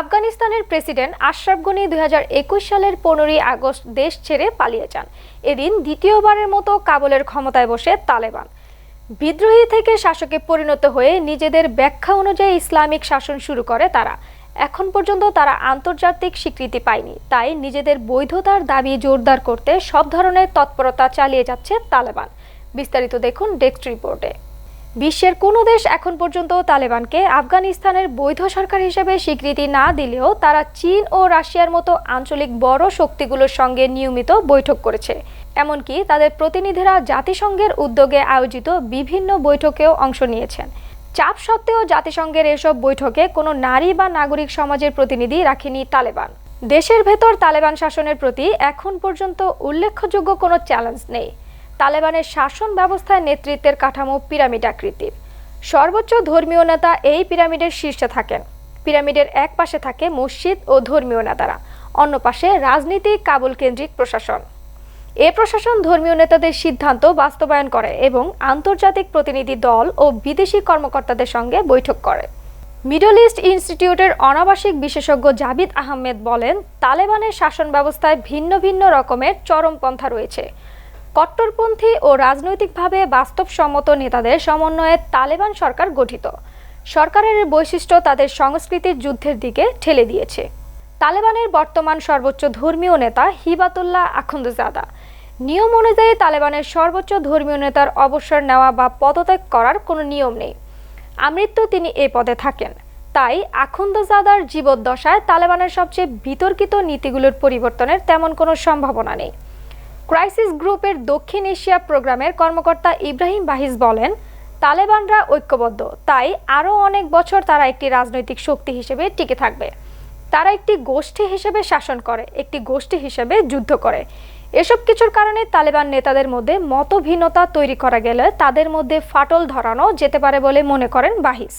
আফগানিস্তানের প্রেসিডেন্ট আশরাফ গনি দু হাজার একুশ সালের পনেরোই আগস্ট দেশ ছেড়ে পালিয়ে যান। এদিন দ্বিতীয়বারের মতো কাবুলের ক্ষমতায় বসে তালেবান। বিদ্রোহী থেকে শাসকে পরিণত হয়ে নিজেদের ব্যাখ্যা অনুযায়ী ইসলামিক শাসন শুরু করে তারা। এখন পর্যন্ত তারা আন্তর্জাতিক স্বীকৃতি পায়নি। তাই নিজেদের বৈধতার দাবি জোরদার করতে সব ধরনের তৎপরতা চালিয়ে যাচ্ছে তালেবান। বিস্তারিত দেখুন ডেস্ক রিপোর্টে। বিশ্বের কোনো দেশ এখন পর্যন্ত তালেবানকে আফগানিস্তানের বৈধ সরকার হিসেবে স্বীকৃতি না দিলেও তারা চীন ও রাশিয়ার মতো আঞ্চলিক বড় শক্তিগুলোর সঙ্গে নিয়মিত বৈঠক করেছে। এমনকি তাদের প্রতিনিধিরা জাতিসংঘের উদ্যোগে আয়োজিত বিভিন্ন বৈঠকেও অংশ নিয়েছেন। চাপ সত্ত্বেও জাতিসংঘের এসব বৈঠকে কোনো নারী বা নাগরিক সমাজের প্রতিনিধি রাখেনি তালেবান। দেশের ভেতর তালেবান শাসনের প্রতি এখন পর্যন্ত উল্লেখযোগ্য কোনো চ্যালেঞ্জ নেই। তালেবানের শাসন ব্যবস্থায় নেতৃত্বের কাঠামো পিরামিড আকৃতির সর্বোচ্চ ধর্মীয় নেতা এই পিরামিডের শীর্ষে থাকেন। পিরামিডের এক পাশে থাকে মসজিদ ও ধর্মীয় নেতারা, অন্য পাশে রাজনীতি কাবুল কেন্দ্রিক প্রশাসন। এ প্রশাসন ধর্মীয় নেতাদের সিদ্ধান্ত বাস্তবায়ন করে এবং আন্তর্জাতিক প্রতিনিধি দল ও বিদেশি কর্মকর্তাদের সঙ্গে বৈঠক করে। মিডল ইস্ট ইনস্টিটিউটের অনাবাসিক বিশেষজ্ঞ জাবিদ আহমেদ বলেন, তালেবানের শাসন ব্যবস্থায় ভিন্ন ভিন্ন রকমের চরমপন্থা রয়েছে। কট্টরপন্থী ও রাজনৈতিকভাবে বাস্তবসম্মত নেতাদের সমন্বয়ে তালেবান সরকার গঠিত। সরকারের বৈশিষ্ট্য তাদের সংস্কৃতির যুদ্ধের দিকে ঠেলে দিয়েছে। তালেবানের বর্তমান সর্বোচ্চ ধর্মীয় নেতা হিবাতুল্লাহ আখন্দজাদা। নিয়ম অনুযায়ী তালেবানের সর্বোচ্চ ধর্মীয় নেতার অবসর নেওয়া বা পদত্যাগ করার কোনো নিয়ম নেই। আমৃত্যু তিনি এ পদে থাকেন। তাই আখন্দজাদার জীবদ্দশায় তালেবানের সবচেয়ে বিতর্কিত নীতিগুলোর পরিবর্তনের তেমন কোনো সম্ভাবনা নেই। ক্রাইসিস গ্রুপের দক্ষিণ এশিয়া প্রোগ্রামের কর্মকর্তা ইব্রাহিম বাহিস বলেন, তালেবানরা ঐক্যবদ্ধ, তাই আরও অনেক বছর তারা একটি রাজনৈতিক শক্তি হিসেবে টিকে থাকবে। তারা একটি গোষ্ঠী হিসেবে শাসন করে, একটি গোষ্ঠী হিসেবে যুদ্ধ করে। এসব কিছুর কারণে তালেবান নেতাদের মধ্যে মতভিন্নতা তৈরি করা গেলে তাদের মধ্যে ফাটল ধরানো যেতে পারে বলে মনে করেন বাহিস।